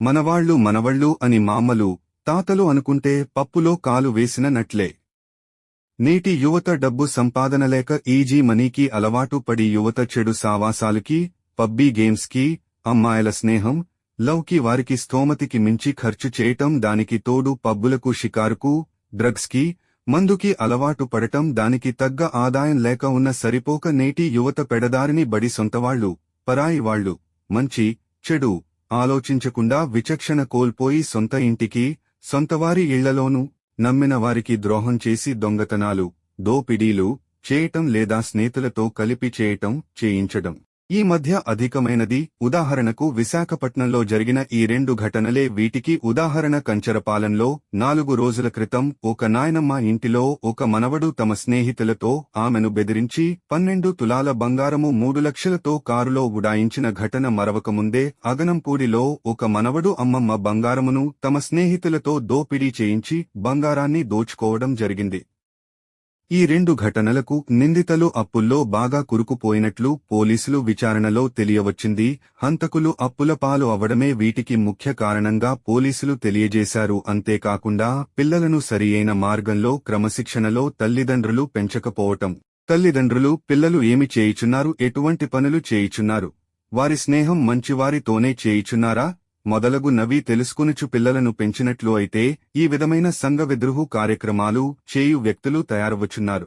మనవాళ్ళు మనవళ్ళు అని మామలు తాతలు అనుకుంటే పప్పులో కాలు వేసిన నట్లే. నేటి యువత డబ్బు సంపాదన లేక ఈజీ మనీకి అలవాటు పడి యువత చెడు సావాసాలకి పబ్బీ గేమ్స్కి అమ్మాయిల స్నేహం లవ్కి వారికి స్తోమతికి మించి ఖర్చు చేయటం దానికి తోడు పబ్బులకు షికారుకు డ్రగ్స్కి మందుకి అలవాటు పడటం దానికి తగ్గ ఆదాయం లేక ఉన్న సరిపోక నేటి యువత పెడదారిని బడి సొంతవాళ్ళు పరాయి వాళ్ళు మంచి చెడు ఆలోచించకుండా విచక్షణ కోల్పోయి సొంత ఇంటికి సొంతవారి ఇళ్ళలోనూ నమ్మిన వారికి ద్రోహం చేసి దొంగతనాలు దోపిడీలు చేయటం లేదా స్నేహితులతో కలిపి చేయటం చేయించడం ఈ మధ్య అధికమైనది ఉదాహరణకు విశాఖపట్నంలో జరిగిన ఈ రెండు ఘటనలే వీటికి ఉదాహరణ కంచరపాలెంలో నాలుగు రోజుల క్రితం ఒక నాయనమ్మ ఇంటిలో ఒక మనవడు తమ స్నేహితులతో ఆమెను బెదిరించి పన్నెండు తులాల బంగారము మూడు లక్షలతో కారులో ఉడాయించిన ఘటన మరవకముందే అగనంపూడిలో ఒక మనవడు అమ్మమ్మ బంగారమును తమ స్నేహితులతో దోపిడీ చేయించి బంగారాన్ని దోచుకోవడం జరిగింది. ఈ రెండు ఘటనలకు నిందితలు అప్పుల్లో బాగా కురుకుపోయినట్లు పోలీసులు విచారణలో తెలియవచ్చింది. హంతకులు అప్పుల పాలు అవడమే వీటికి ముఖ్య కారణంగా పోలీసులు తెలియజేశారు. అంతేకాకుండా పిల్లలను సరియైన మార్గంలో క్రమశిక్షణలో తల్లిదండ్రులు పెంచకపోవటం. తల్లిదండ్రులు పిల్లలు ఏమి చేయుచున్నారు? ఎటువంటి పనులు చేయుచున్నారు? వారి స్నేహం మంచివారితోనే చేయుచున్నారా? మొదలగు నవి తెలుసుకునుచు పిల్లలను పెంచినట్లు అయితే ఈ విధమైన సంఘ విద్రోహు కార్యక్రమాలు చేయు వ్యక్తులు తయారవచ్చున్నారు